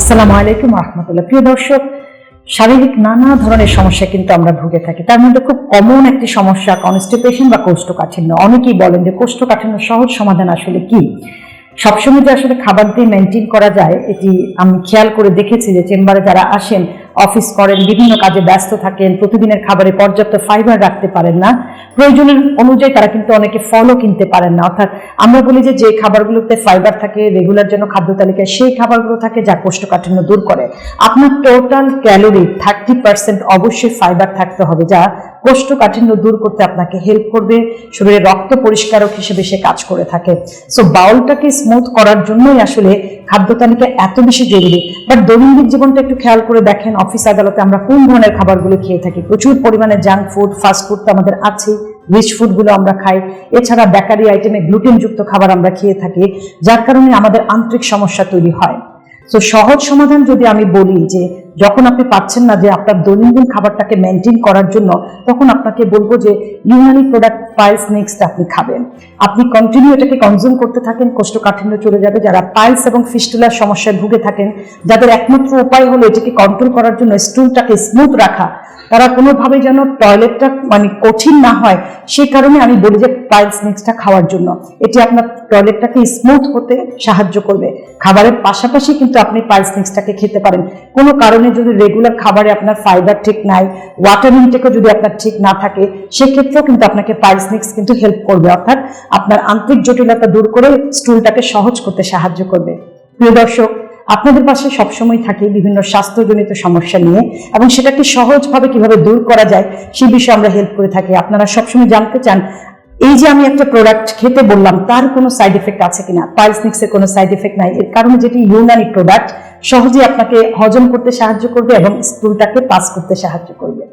আসসালামু আলাইকুম রহমতুল্লাহ। প্রিয় দর্শক, শারীরিক নানা ধরনের সমস্যা কিন্তু আমরা ভুগে থাকি। তার মধ্যে খুব কমন একটি সমস্যা কনস্টিপেশন বা কোষ্ঠকাঠিন্য। অনেকেই বলেন যে কোষ্ঠকাঠিন্য সহজ সমাধান আসলে কি? সবসময় যে আসলে খাবার দিয়ে মেনটেন করা যায়, এটি আমি খেয়াল করে দেখেছি যে চেম্বারে যারা আসেন অফিস করেন, বিভিন্ন কাজে ব্যস্ত থাকেন, প্রতিদিনের খাবারে পর্যাপ্ত ফাইবার রাখতে পারেন না। প্রয়োজনের অনুযায়ী তারা কিন্তু অনেকে ফলও কিনতে পারেন না। অর্থাৎ আমরা বলি যে যে খাবারগুলোতে ফাইবার থাকে রেগুলার জন্য খাদ্য তালিকায় সেই খাবারগুলো থাকে যা কোষ্ঠকাঠিন্য দূর করে। আপনার টোটাল ক্যালোরি থার্টি পার্সেন্ট অবশ্যই ফাইবার থাকতে হবে যা কোষ্ঠকাঠিন্য দূর করতে আপনাকে হেল্প করবে, শরীরে রক্ত পরিষ্কারক হিসেবে সে কাজ করে থাকে। সো বাউলটাকে স্মুথ করার জন্যই আসলে খাদ্য তালিকা এত বেশি জরুরি বাট দৈনন্দিন জীবনটা একটু খেয়াল করে দেখেন অফিস আদালতে আমরা কোন ধরনের খাবারগুলো খেয়ে থাকি? প্রচুর পরিমাণে জাঙ্ক ফুড ফাস্ট ফুড তো আমাদের আছেই রিচ ফুডগুলো আমরা খাই। এছাড়া বেকারি আইটেমে গ্লুটেনযুক্ত খাবার আমরা খেয়ে থাকি, যার কারণে আমাদের আন্তরিক সমস্যা তৈরি হয়। তো সহজ সমাধান যদি আমি বলি যে যখন আপনি পাচ্ছেন না যে আপনার দৈনন্দিন খাবারটাকে মেনটেন করার জন্য, তখন আপনাকে বলব যে ইউনানি প্রোডাক্ট পাইলস নেক্সট আপনি খাবেন। আপনি কন্টিনিউ এটাকে কনজিউম করতে থাকেন, কোষ্ঠকাঠিন্য চলে যাবে। যারা পাইলস এবং ফিস্টুলার সমস্যায় ভুগে থাকেন, যাদের একমাত্র উপায় হলো এটাকে কন্ট্রোল করার জন্য স্টুলটাকে স্মুথ রাখা তারা কোনোভাবে যেন টয়লেটটা মানে কঠিন না হয় সেই কারণে আমি বলি যে পাইলস মিক্সটা খাওয়ার জন্য। এটি আপনার টয়লেটটাকে স্মুথ হতে সাহায্য করবে। খাবারের পাশাপাশি কিন্তু আপনি পাইলস মিক্সটাকে খেতে পারেন। কোনো কারণে যদি রেগুলার খাবারে আপনার ফাইবার ঠিক নাই ওয়াটার ইনটেকও যদি আপনার ঠিক না থাকে, সেক্ষেত্রেও কিন্তু আপনাকে পাইলস মিক্স কিন্তু হেল্প করবে। অর্থাৎ আপনার আন্তরিক জটিলতা দূর করে স্টুলটাকে সহজ করতে সাহায্য করবে। প্রিয় দর্শক আপনাদের পাশে সবসময় থাকি বিভিন্ন স্বাস্থ্যজনিত সমস্যা নিয়ে এবং সেটাকে সহজভাবে কীভাবে দূর করা যায় সেই বিষয়ে আমরা হেল্প করে থাকি। আপনারা সবসময় জানতে চান, এই যে আমি একটা প্রোডাক্ট খেতে বললাম, তার কোনো সাইড এফেক্ট আছে কিনা? পাইলস মিক্সের কোনো সাইড এফেক্ট নাই। এর কারণে যেটি ইউনানি প্রোডাক্ট সহজে আপনাকে হজম করতে সাহায্য করবে এবং স্কুলটাকে পাস করতে সাহায্য করবে।